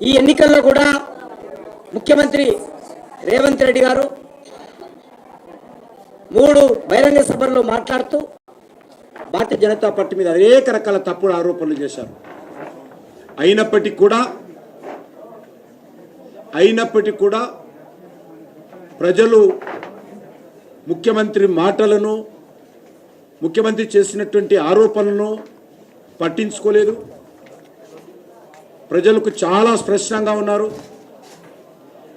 ఈ ఎన్నికల్లో కూడా ముఖ్యమంత్రి రేవంత్ రెడ్డి గారు మూడు బహిరంగ సభల్లో మాట్లాడుతూ భారతీయ జనతా పార్టీ మీద అనేక రకాల తప్పుడు ఆరోపణలు చేశారు. అయినప్పటికీ కూడా అయినప్పటికీ కూడా ప్రజలు ముఖ్యమంత్రి మాటలను ముఖ్యమంత్రి చేసినటువంటి ఆరోపణలను పట్టించుకోలేదు. ప్రజలకు చాలా స్పష్టంగా ఉన్నారు.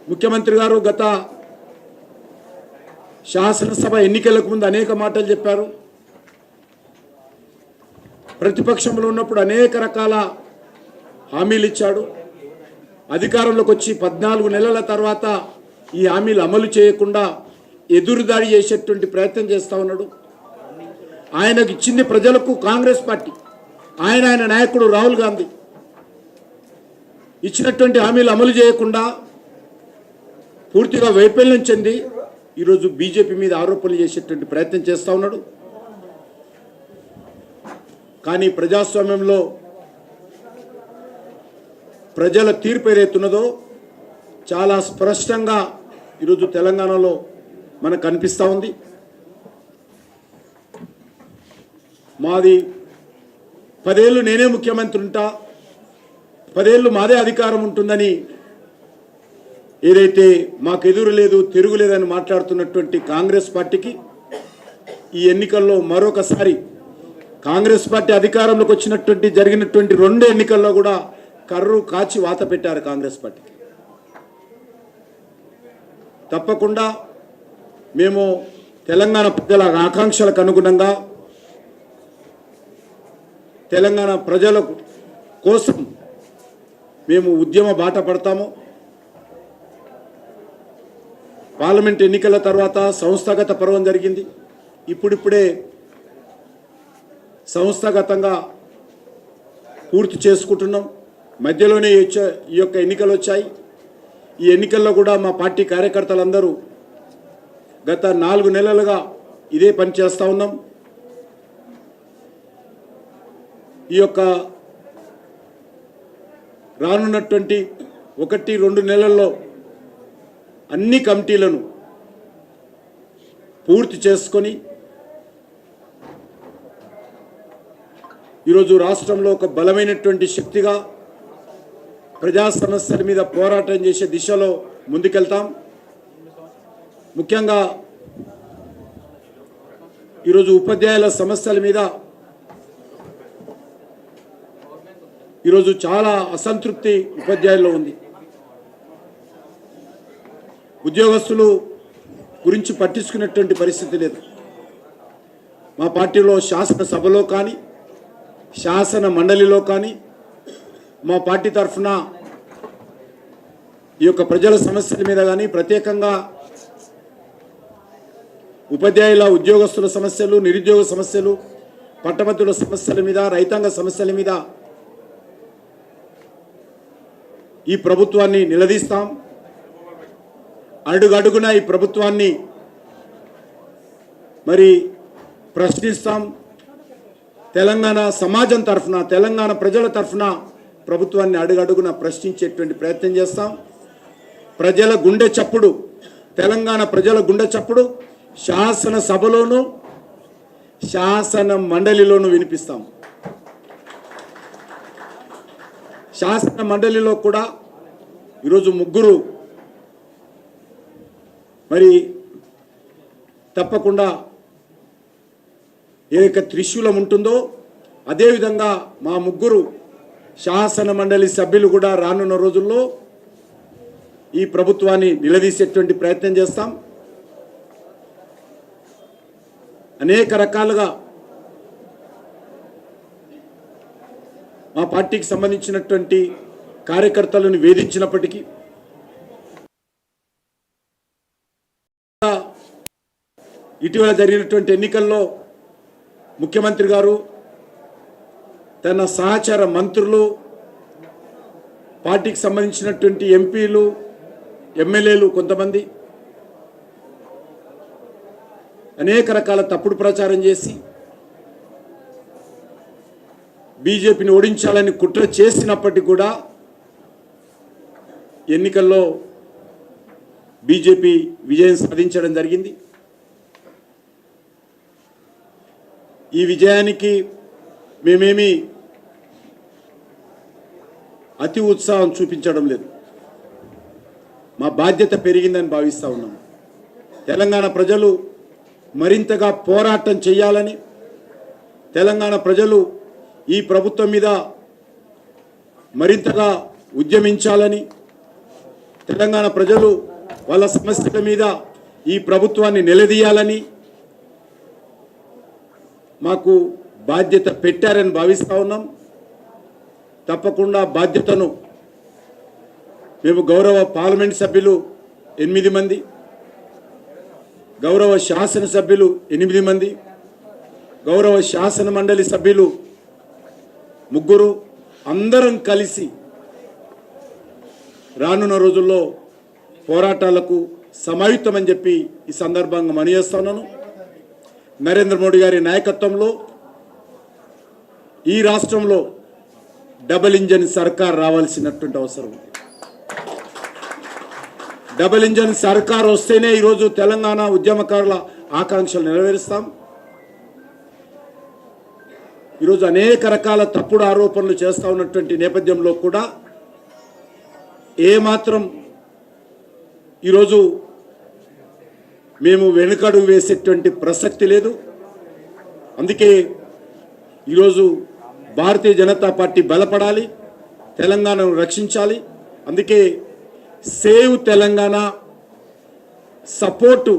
ముఖ్యమంత్రి గారు గత శాసనసభ ఎన్నికలకు ముందు అనేక మాటలు చెప్పారు. ప్రతిపక్షంలో ఉన్నప్పుడు అనేక రకాల హామీలు ఇచ్చాడు. అధికారంలోకి వచ్చి పద్నాలుగు నెలల తర్వాత ఈ హామీలు అమలు చేయకుండా ఎదురుదాడి చేసేటువంటి ప్రయత్నం చేస్తూ ఉన్నాడు. ఆయనకు ఇచ్చింది ప్రజలకు కాంగ్రెస్ పార్టీ. ఆయన ఆయన నాయకుడు రాహుల్ గాంధీ. ఇచ్చినటువంటి హామీలు అమలు చేయకుండా పూర్తిగా వైఫల్యం చెంది ఈరోజు బీజేపీ మీద ఆరోపణలు చేసేటువంటి ప్రయత్నం చేస్తూ ఉన్నాడు. కానీ ప్రజాస్వామ్యంలో ప్రజల తీర్పు ఏదైతున్నదో చాలా స్పష్టంగా ఈరోజు తెలంగాణలో మనకు కనిపిస్తూ ఉంది. మాది పదేళ్ళు నేనే ముఖ్యమంత్రి ఉంటా. పదేళ్ళు మాదే అధికారం ఉంటుందని ఏదైతే మాకు ఎదురు లేదు తిరుగులేదని మాట్లాడుతున్నటువంటి కాంగ్రెస్ పార్టీకి ఈ ఎన్నికల్లో మరొకసారి కాంగ్రెస్ పార్టీ అధికారంలోకి వచ్చినటువంటి జరిగినటువంటి రెండు ఎన్నికల్లో కూడా కర్రు కాచి వాత పెట్టారు కాంగ్రెస్ పార్టీకి తప్పకుండా మేము తెలంగాణ ప్రజల ఆకాంక్షలకు అనుగుణంగా తెలంగాణ ప్రజల కోసం మేము ఉద్యమ బాట పడతాము. పార్లమెంట్ ఎన్నికల తర్వాత సంస్థాగత పర్వం జరిగింది. ఇప్పుడిప్పుడే సంస్థాగతంగా పూర్తి చేసుకుంటున్నాం. మధ్యలోనే ఈ యొక్క ఎన్నికలు వచ్చాయి. ఈ ఎన్నికల్లో కూడా మా పార్టీ కార్యకర్తలందరూ గత నాలుగు నెలలుగా ఇదే పని చేస్తూ ఉన్నాం. ఈ యొక్క రానున్నటువంటి ఒకటి రెండు నెలల్లో అన్ని కమిటీలను పూర్తి చేసుకొని ఈరోజు రాష్ట్రంలో ఒక బలమైనటువంటి శక్తిగా ప్రజా సమస్యల మీద పోరాటం చేసే దిశలో ముందుకెళ్తాం. ముఖ్యంగా ఈరోజు ఉపాధ్యాయుల సమస్యల మీద ఈరోజు చాలా అసంతృప్తి ఉపాధ్యాయుల్లో ఉంది. ఉద్యోగస్తులు గురించి పట్టించుకునేటువంటి పరిస్థితి లేదు. మా పార్టీలో శాసనసభలో కానీ శాసన మండలిలో కానీ మా పార్టీ తరఫున ఈ యొక్క ప్రజల సమస్యల మీద కానీ ప్రత్యేకంగా ఉపాధ్యాయుల ఉద్యోగస్తుల సమస్యలు నిరుద్యోగ సమస్యలు పట్టభద్రుల సమస్యల మీద రైతాంగ సమస్యల మీద ఈ ప్రభుత్వాన్ని నిలదీస్తాం. అడుగడుగున ఈ ప్రభుత్వాన్ని మరి ప్రశ్నిస్తాం. తెలంగాణ సమాజం తరఫున తెలంగాణ ప్రజల తరఫున ప్రభుత్వాన్ని అడుగడుగున ప్రశ్నించేటువంటి ప్రయత్నం చేస్తాం. ప్రజల గుండె చప్పుడు తెలంగాణ ప్రజల గుండె చప్పుడు శాసనసభలోనూ శాసన మండలిలోనూ వినిపిస్తాం. శాసన మండలిలో కూడా ఈరోజు ముగ్గురు. మరి తప్పకుండా ఏదైతే త్రిశూలం ఉంటుందో అదేవిధంగా మా ముగ్గురు శాసన మండలి సభ్యులు కూడా రానున్న రోజుల్లో ఈ ప్రభుత్వాన్ని నిలదీసేటువంటి ప్రయత్నం చేస్తాం. అనేక రకాలుగా మా పార్టీకి సంబంధించినటువంటి కార్యకర్తలను వేధించినప్పటికీ ఇటీవల జరిగినటువంటి ఎన్నికల్లో ముఖ్యమంత్రి గారు తన సహచార మంత్రులు పార్టీకి సంబంధించినటువంటి ఎంపీలు ఎమ్మెల్యేలు కొంతమంది అనేక రకాల తప్పుడు ప్రచారం చేసి బీజేపీని ఓడించాలని కుట్ర చేసినప్పటికీ కూడా ఎన్నికల్లో బీజేపీ విజయం సాధించడం జరిగింది. ఈ విజయానికి మేమేమి అతి ఉత్సాహం చూపించడం లేదు. మా బాధ్యత పెరిగిందని భావిస్తూ ఉన్నాం. తెలంగాణ ప్రజలు మరింతగా పోరాటం చేయాలని తెలంగాణ ప్రజలు ఈ ప్రభుత్వం మీద మరింతగా ఉద్యమించాలని తెలంగాణ ప్రజలు వాళ్ళ సమస్యల మీద ఈ ప్రభుత్వాన్ని నిలదీయాలని మాకు బాధ్యత పెట్టారని భావిస్తూ ఉన్నాం. తప్పకుండా బాధ్యతను మేము గౌరవ పార్లమెంట్ సభ్యులు ఎనిమిది మంది గౌరవ శాసనసభ్యులు ఎనిమిది మంది గౌరవ శాసన మండలి సభ్యులు ముగ్గురు అందరం కలిసి రానున్న రోజుల్లో పోరాటాలకు సమాయుత్తమని చెప్పి ఈ సందర్భంగా మనయేస్తున్నాను నరేంద్ర మోడీ గారి నాయకత్వంలో ఈ రాష్ట్రంలో డబుల్ ఇంజన్ సర్కార్ రావాల్సినటువంటి అవసరం డబుల్ ఇంజన్ సర్కార్ వస్తేనే ఈరోజు తెలంగాణ ఉద్యమకారుల ఆకాంక్షలు నెరవేరుస్తాం. ఈరోజు అనేక రకాల తప్పుడు ఆరోపణలు చేస్తూ ఉన్నటువంటి నేపథ్యంలో కూడా ఏమాత్రం ఈరోజు మేము వెనుకడు వేసేటువంటి ప్రసక్తి లేదు. అందుకే ఈరోజు భారతీయ జనతా పార్టీ బలపడాలి తెలంగాణను రక్షించాలి. అందుకే సేవ్ తెలంగాణ సపోర్టు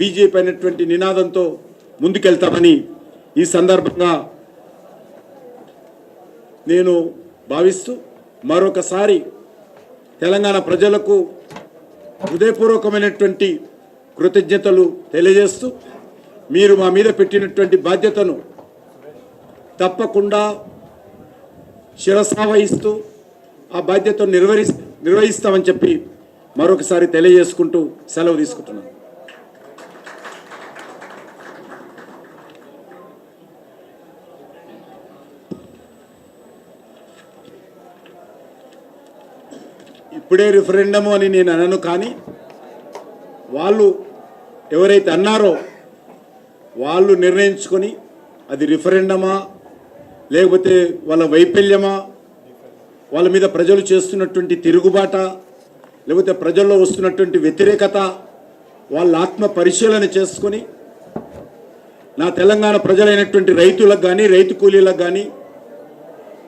బీజేపీ అనేటువంటి నినాదంతో ముందుకెళ్తామని ఈ సందర్భంగా నేను భావిస్తూ మరొకసారి తెలంగాణ ప్రజలకు హృదయపూర్వకమైనటువంటి కృతజ్ఞతలు తెలియజేస్తూ మీరు మా మీద పెట్టినటువంటి బాధ్యతను తప్పకుండా శిరసావహిస్తూ ఆ బాధ్యతను నిర్వహి నిర్వహిస్తామని చెప్పి మరొకసారి తెలియజేసుకుంటూ సెలవు తీసుకుంటున్నాను. ఇప్పుడే రిఫరెండము అని నేను అనను కానీ వాళ్ళు ఎవరైతే అన్నారో వాళ్ళు నిర్ణయించుకొని అది రిఫరెండమా లేకపోతే వాళ్ళ వైఫల్యమా వాళ్ళ మీద ప్రజలు చేస్తున్నటువంటి తిరుగుబాట లేకపోతే ప్రజల్లో వస్తున్నటువంటి వ్యతిరేకత వాళ్ళ ఆత్మ పరిశీలన చేసుకొని నా తెలంగాణ ప్రజలైనటువంటి రైతులకు కానీ రైతు కూలీలకు కానీ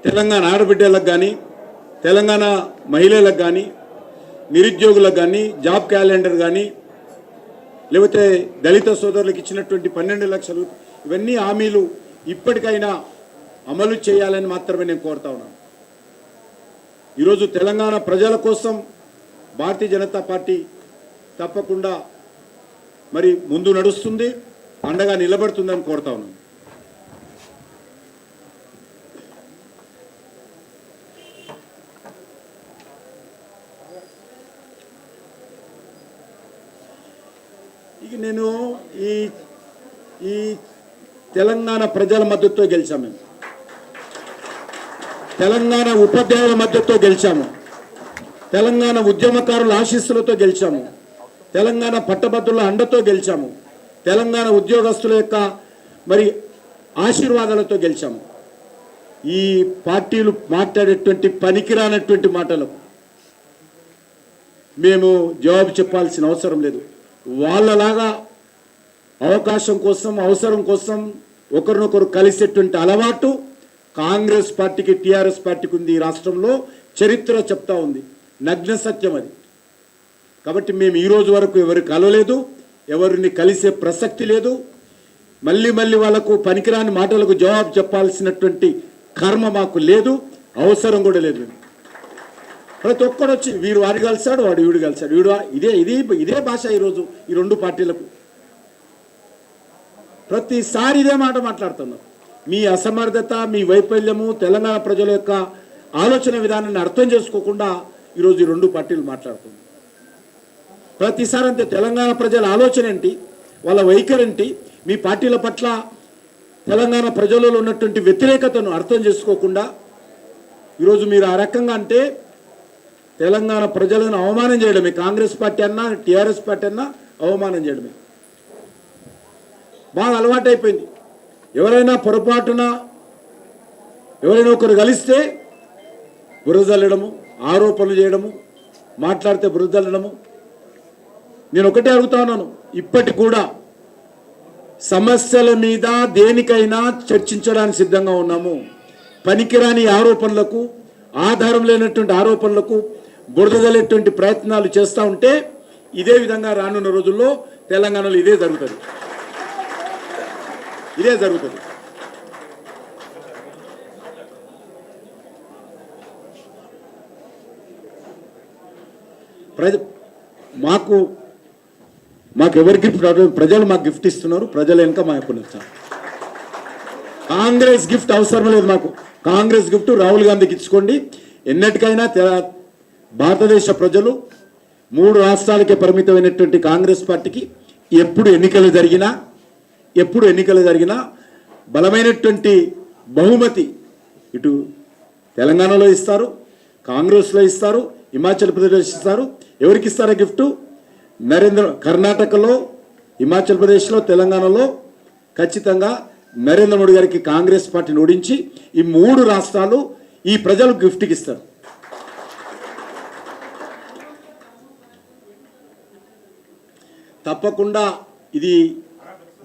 తెలంగాణ ఆడబిడ్డలకు కానీ తెలంగాణ మహిళలకు కానీ నిరుద్యోగులకు కానీ జాబ్ క్యాలెండర్ కానీ లేకపోతే దళిత సోదరులకు ఇచ్చినటువంటి పన్నెండు లక్షలు ఇవన్నీ హామీలు ఇప్పటికైనా అమలు చేయాలని మాత్రమే నేను కోరుతా ఉన్నాను. ఈరోజు తెలంగాణ ప్రజల కోసం భారతీయ జనతా పార్టీ తప్పకుండా మరి ముందు నడుస్తుంది అండగా నిలబడుతుందని కోరుతా ఉన్నాను. నేను ఈ ఈ తెలంగాణ ప్రజల మద్దతుతో గెలిచాము మేము. తెలంగాణ ఉపాధ్యాయుల మద్దతుతో గెలిచాము. తెలంగాణ ఉద్యమకారుల ఆశీస్సులతో గెలిచాము. తెలంగాణ పట్టభద్రుల అండతో గెలిచాము. తెలంగాణ ఉద్యోగస్తుల యొక్క మరి ఆశీర్వాదాలతో గెలిచాము ఈ పార్టీలు మాట్లాడేటువంటి పనికిరానటువంటి మాటలకు మేము జవాబు చెప్పాల్సిన అవసరం లేదు. వాళ్ళలాగా అవకాశం కోసం అవసరం కోసం ఒకరినొకరు కలిసేటువంటి అలవాటు కాంగ్రెస్ పార్టీకి టీఆర్ఎస్ పార్టీకి ఉంది ఈ రాష్ట్రంలో. చరిత్ర చెప్తా ఉంది. నగ్న సత్యం అది. కాబట్టి మేము ఈ రోజు వరకు ఎవరు కలవలేదు ఎవరిని కలిసే ప్రసక్తి లేదు. మళ్ళీ మళ్ళీ వాళ్ళకు పనికిరాని మాటలకు జవాబు చెప్పాల్సినటువంటి కర్మ మాకు లేదు అవసరం కూడా లేదు. ప్రతి ఒక్కడు వచ్చి వీరు వాడు కలిసాడు వాడు వీడు కలిసాడు. వీడు ఇదే ఇదే ఇదే భాష ఈరోజు ఈ రెండు పార్టీలకు. ప్రతిసారి ఇదే మాట మాట్లాడుతున్నారు. మీ అసమర్థత మీ వైఫల్యము తెలంగాణ ప్రజల యొక్క ఆలోచన విధానాన్ని అర్థం చేసుకోకుండా ఈరోజు ఈ రెండు పార్టీలు మాట్లాడుతుంది ప్రతిసారి అంతే తెలంగాణ ప్రజల ఆలోచన ఏంటి? వాళ్ళ వైఖరి ఏంటి? మీ పార్టీల పట్ల తెలంగాణ ప్రజలలో ఉన్నటువంటి వ్యతిరేకతను అర్థం చేసుకోకుండా ఈరోజు మీరు ఆ రకంగా అంటే తెలంగాణ ప్రజలను అవమానం చేయడమే. కాంగ్రెస్ పార్టీ అన్నా టీఆర్ఎస్ పార్టీ అన్నా అవమానం చేయడమే. బాగా అలవాటైపోయింది. ఎవరైనా పొరపాటున ఎవరైనా ఒకరు కలిస్తే బురదల్లడము ఆరోపణలు చేయడము మాట్లాడితే బురదల్లడము నేను ఒకటే అడుగుతా ఉన్నాను. ఇప్పటి కూడా సమస్యల మీద దేనికైనా చర్చించడానికి సిద్ధంగా ఉన్నాము. పనికిరాని ఆరోపణలకు ఆధారం లేనటువంటి ఆరోపణలకు బురదగలేటువంటి ప్రయత్నాలు చేస్తూ ఉంటే ఇదే విధంగా రానున్న రోజుల్లో తెలంగాణలో ఇదే జరుగుతుంది. ఇదే జరుగుతుంది. ప్రజ మాకు మాకు ఎవరి గిఫ్ట్ ప్రజలు మాకు గిఫ్ట్ ఇస్తున్నారు ప్రజలు వెనుక మా యొక్క కాంగ్రెస్ గిఫ్ట్ అవసరం లేదు మాకు. కాంగ్రెస్ గిఫ్ట్ రాహుల్ గాంధీకి ఇచ్చుకోండి. ఎన్నటికైనా భారతదేశ ప్రజలు మూడు రాష్ట్రాలకే పరిమితమైనటువంటి కాంగ్రెస్ పార్టీకి ఎప్పుడు ఎన్నికలు జరిగినా ఎప్పుడు ఎన్నికలు జరిగినా బలమైనటువంటి బహుమతి ఇటు తెలంగాణలో ఇస్తారు కాంగ్రెస్లో ఇస్తారు హిమాచల్ ప్రదేశ్ ఇస్తారు. ఎవరికి ఇస్తారా గిఫ్ట్? నరేంద్ర కర్ణాటకలో హిమాచల్ ప్రదేశ్లో తెలంగాణలో ఖచ్చితంగా నరేంద్ర మోడీ గారికి కాంగ్రెస్ పార్టీని ఓడించి ఈ మూడు రాష్ట్రాలు ఈ ప్రజలు గిఫ్ట్కి ఇస్తారు. తప్పకుండా ఇది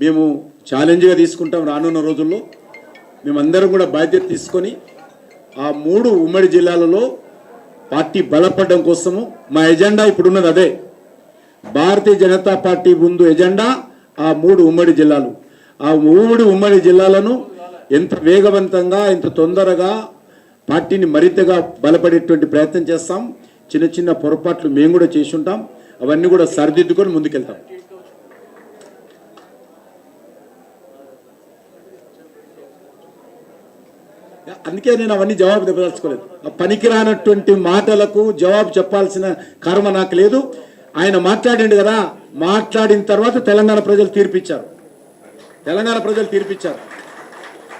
మేము ఛాలెంజ్గా తీసుకుంటాం రానున్న రోజుల్లో. మేమందరం కూడా బాధ్యత తీసుకొని ఆ మూడు ఉమ్మడి జిల్లాలలో పార్టీ బలపడడం కోసము మా ఎజెండా ఇప్పుడున్నది అదే. భారతీయ జనతా పార్టీ ముందు ఎజెండా ఆ మూడు ఉమ్మడి జిల్లాలు. ఆ మూడు ఉమ్మడి జిల్లాలను ఎంత వేగవంతంగా ఎంత తొందరగా పార్టీని మరింతగా బలపడేటువంటి ప్రయత్నం చేస్తాం. చిన్న చిన్న పొరపాట్లు మేము కూడా చేసి ఉంటాం. అవన్నీ కూడా సరిదిద్దుకొని ముందుకెళ్తాం. అందుకే నేను అవన్నీ జవాబు చెప్పదలుచుకోలేదు. ఆ పనికిరానటువంటి మాటలకు జవాబు చెప్పాల్సిన కర్మ నాకు లేదు. ఆయన మాట్లాడండి కదా. మాట్లాడిన తర్వాత తెలంగాణ ప్రజలు తీర్పిచ్చారు. తెలంగాణ ప్రజలు తీర్పిచ్చారు.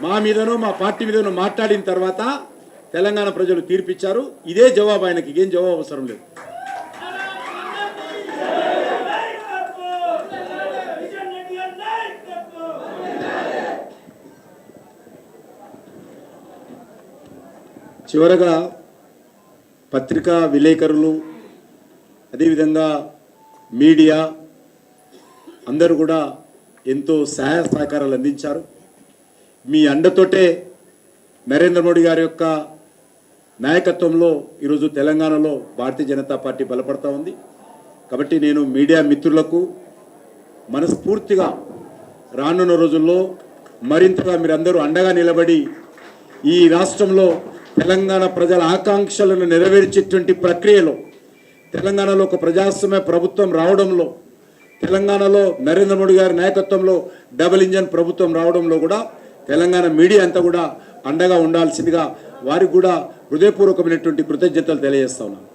మా మీదనో మా పార్టీ మీదనో మాట్లాడిన తర్వాత తెలంగాణ ప్రజలు తీర్పిచ్చారు. ఇదే జవాబు ఆయనకి. ఏం జవాబు అవసరం లేదు. చివరగా పత్రికా విలేకరులు అదేవిధంగా మీడియా అందరూ కూడా ఎంతో సహాయ సహకారాలు అందించారు. మీ అండతోటే నరేంద్ర మోడీ గారి యొక్క నాయకత్వంలో ఈరోజు తెలంగాణలో భారతీయ జనతా పార్టీ బలపడతా ఉంది. కాబట్టి నేను మీడియా మిత్రులకు మనస్ఫూర్తిగా రానున్న రోజుల్లో మరింతగా మీరందరూ అండగా నిలబడి ఈ రాష్ట్రంలో తెలంగాణ ప్రజల ఆకాంక్షలను నెరవేర్చేటువంటి ప్రక్రియలో తెలంగాణలో ఒక ప్రజాస్వామ్య ప్రభుత్వం రావడంలో తెలంగాణలో నరేంద్ర మోడీ గారి నాయకత్వంలో డబుల్ ఇంజన్ ప్రభుత్వం రావడంలో కూడా తెలంగాణ మీడియా అంతా కూడా అండగా ఉండాల్సిందిగా వారికి కూడా హృదయపూర్వకమైనటువంటి కృతజ్ఞతలు తెలియజేస్తా ఉన్నాను.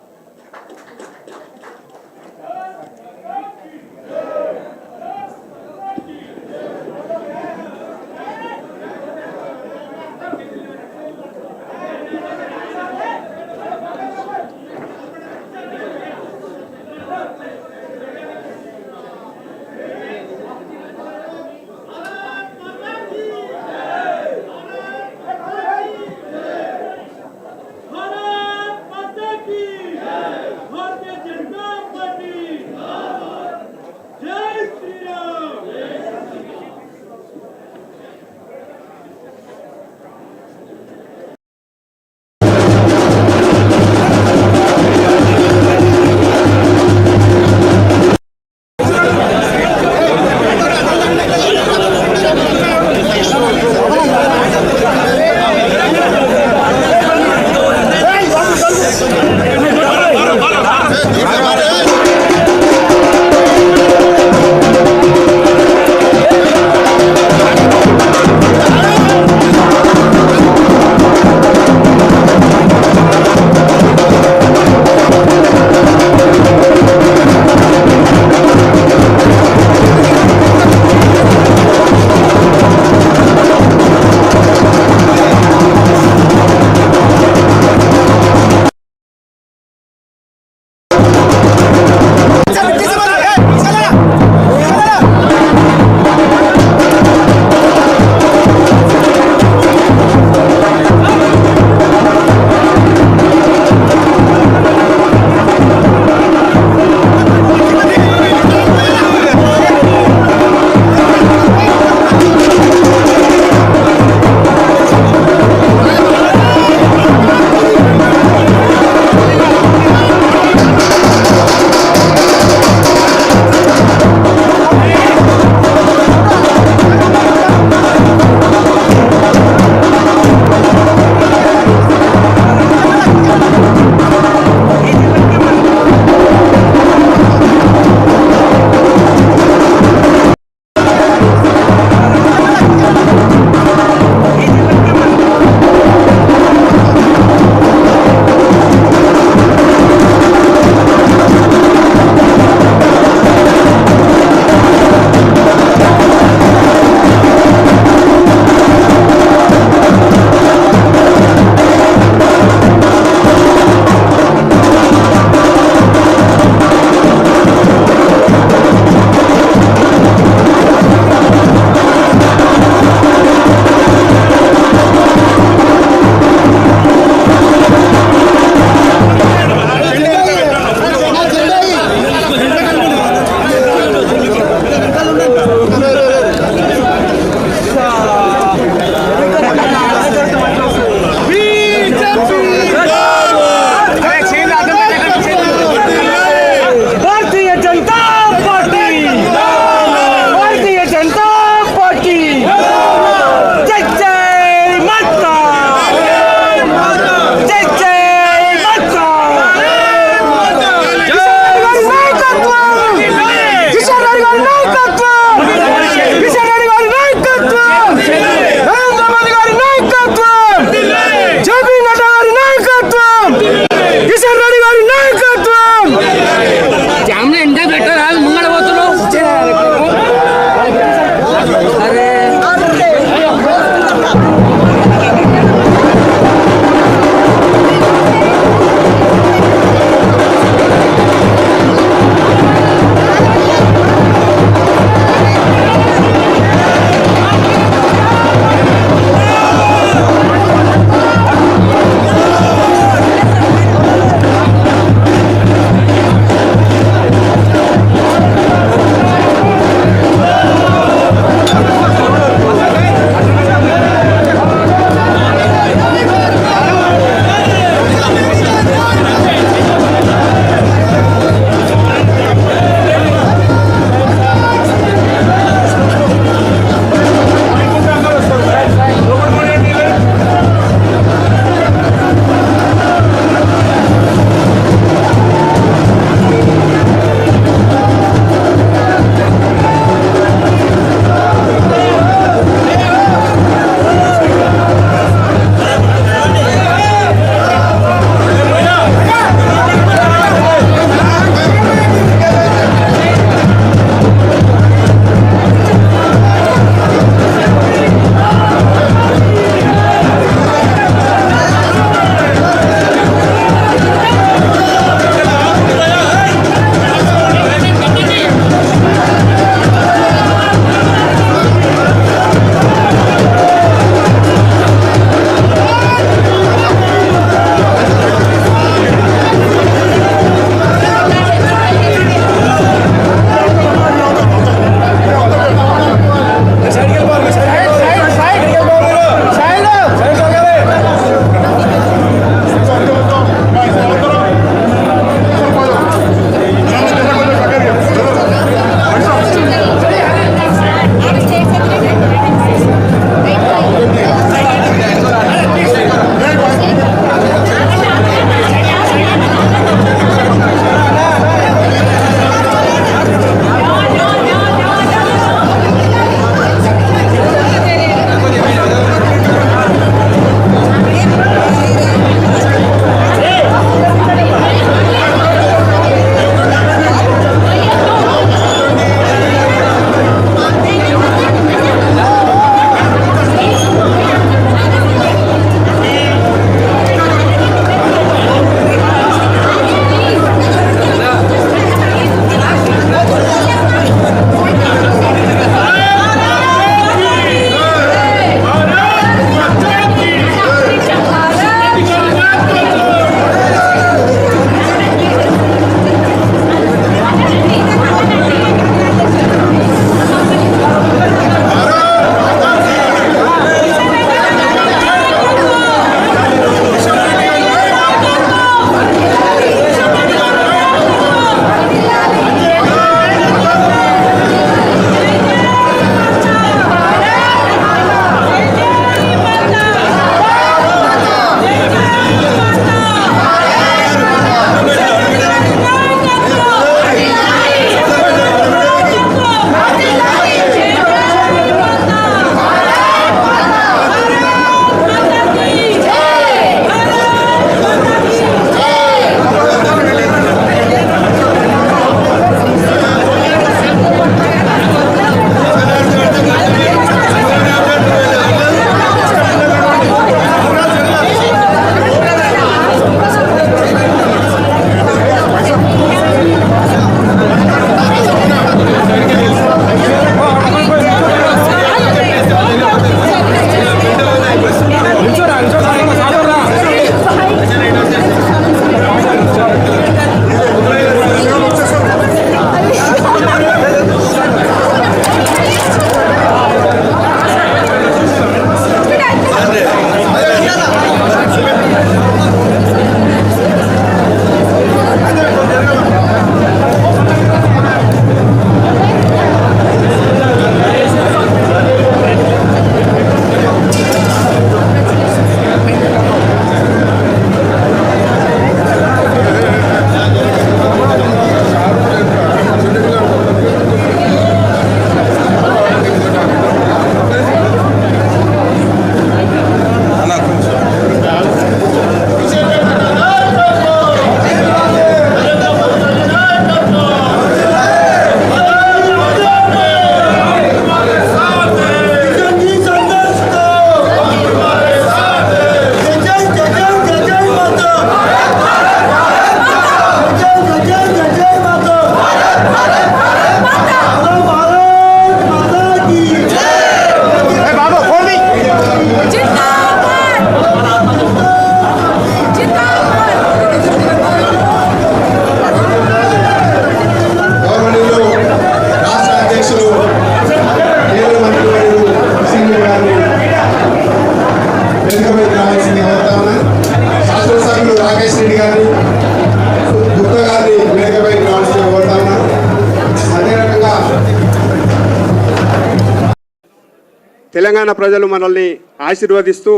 మనల్ని ఆశీర్వదిస్తూ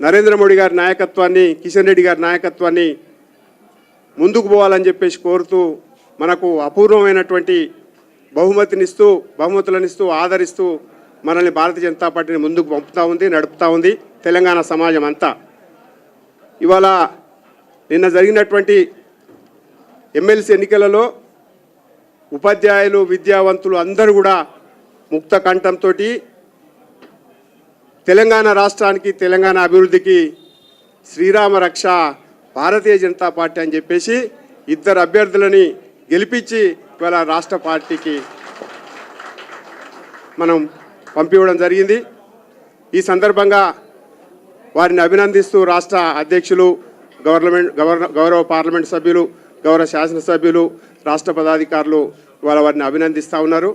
నరేంద్ర మోడీ గారి నాయకత్వాన్ని కిషన్ రెడ్డి గారి నాయకత్వాన్ని ముందుకు పోవాలని చెప్పేసి కోరుతూ మనకు అపూర్వమైనటువంటి బహుమతినిస్తూ బహుమతులనిస్తూ ఆదరిస్తూ మనల్ని భారతీయ జనతా పార్టీని ముందుకు పంపుతూ ఉంది నడుపుతూ ఉంది తెలంగాణ సమాజం అంతా. ఇవాళ నిన్న జరిగినటువంటి ఎమ్మెల్సీ ఎన్నికలలో ఉపాధ్యాయులు విద్యావంతులు అందరూ కూడా ముక్త కంఠంతో తెలంగాణ రాష్ట్రానికి తెలంగాణ అభివృద్ధికి శ్రీరామ రక్ష భారతీయ జనతా పార్టీ అని చెప్పేసి ఇద్దరు అభ్యర్థులని గెలిపించి ఇవాళ రాష్ట్ర పార్టీకి మనం పంపివ్వడం జరిగింది. ఈ సందర్భంగా వారిని అభినందిస్తూ రాష్ట్ర అధ్యక్షులు గవర్నమెంట్ గవర్న గౌరవ పార్లమెంట్ సభ్యులు గౌరవ శాసనసభ్యులు రాష్ట్ర పదాధికారులు ఇవాళ వారిని అభినందిస్తూ ఉన్నారు.